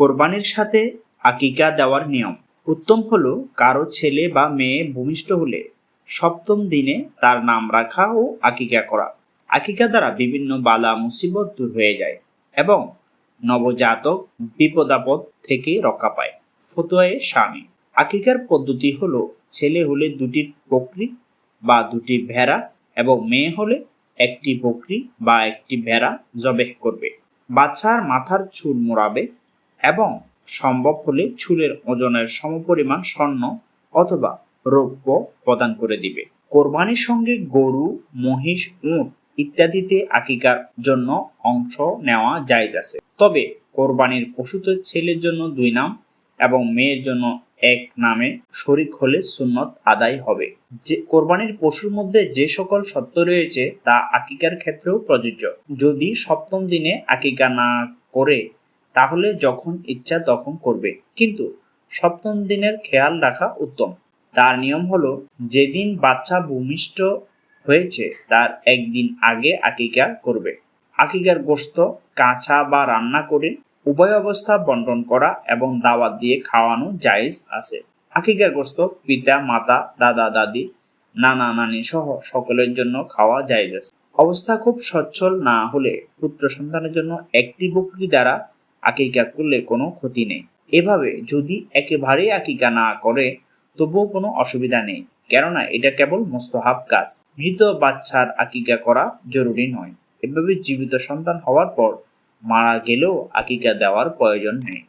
কোরবানির সাথে আকিকা দেওয়ার নিয়ম। উত্তম হলো কারও ছেলে বা মেয়ে ভূমিষ্ঠ হলে সপ্তম দিনে তার নাম রাখা ও আকিকা করা। আকিকা দ্বারা বিভিন্ন বালা মুসিবত দূর হয়ে যায় এবং নবজাতক বিপদাপদ থেকে রক্ষা পায়। ফতোয়ে স্বামী। আকিকার পদ্ধতি হলো ছেলে হলে দুটি বকরি বা দুটি ভেড়া এবং মেয়ে হলে একটি বকরি বা একটি ভেড়া জবেহ করবে। বাচ্চার মাথার চুল মোড়াবে এবং সম্ভব হলে চুলের ওজনের সমপরিমাণ স্বর্ণ অথবা রৌপ্য প্রদান করে দিবে। কোরবানির সঙ্গে গরু, মহিষ, উট ইত্যাদিতে আকিকার জন্য অংশ নেওয়া জায়েজ আছে। তবে কোরবানির পশুতে ছেলের জন্য দুই নাম এবং মেয়ের জন্য এক নামে শরিক হলে সুন্নত আদায় হবে। যে কোরবানির পশুর মধ্যে যে সকল সত্য রয়েছে তা আকিকার ক্ষেত্রেও প্রযোজ্য। যদি সপ্তম দিনে আকিকা না করে তাহলে যখন ইচ্ছা তখন করবে। কিন্তু সপ্তম দিনের খেয়াল রাখা উত্তম। তার নিয়ম হলো, যেদিন বাচ্চা ভূমিষ্ঠ হয়েছে, তার একদিন আগে আকিকা করবে। আকিকার গোস্ত কাঁচা বা রান্না করে উভয় অবস্থা বন্টন করা এবং দাওয়াত দিয়ে খাওয়ানো জায়েজ আছে। আকিকার গোস্ত পিতা, মাতা, দাদা, দাদি, নানা, নানি সহ সকলের জন্য খাওয়া জায়েজ আছে। অবস্থা খুব সচ্ছল না হলে পুত্র সন্তানের জন্য একটি বকরি দ্বারা আকিকা করলে কোনো ক্ষতি নেই। এভাবে যদি একেবারেই আকিকা না করে, তবুও কোনো অসুবিধা নেই, কেননা এটা কেবল মোস্তহাব কাজ। মৃত বাচ্চার আকিকা করা জরুরি নয়। এভাবে জীবিত সন্তান হওয়ার পর মারা গেলেও আকিকা দেওয়ার প্রয়োজন নেই।